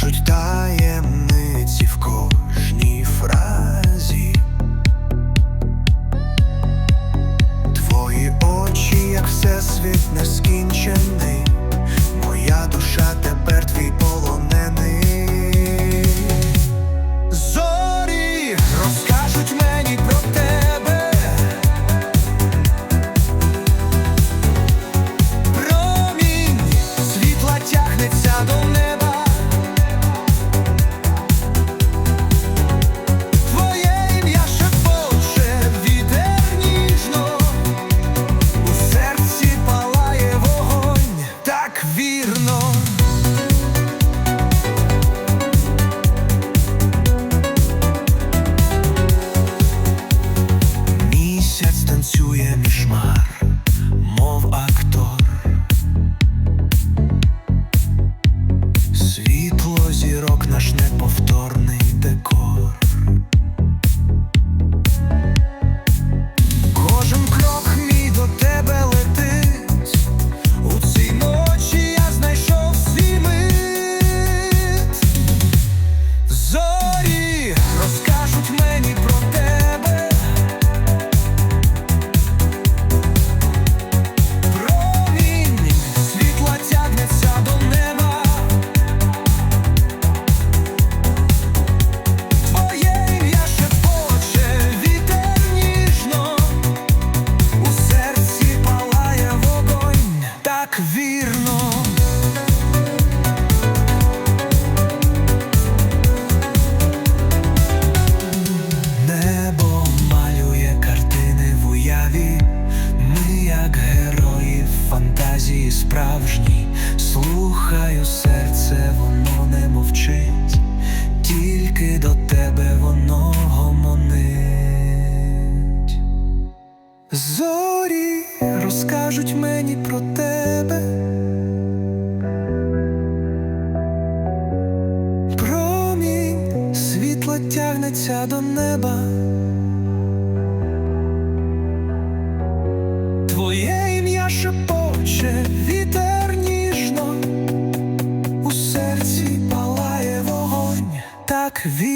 кажуть, тає. вірно. Місяць танцює мішмар, мов актор. Світло зірок наш неповторний декор. справжній, слухаю серце, воно не мовчить, тільки до тебе воно гомонить. Зорі розкажуть мені про тебе, промінь світла тягнеться до неба. Твоє TV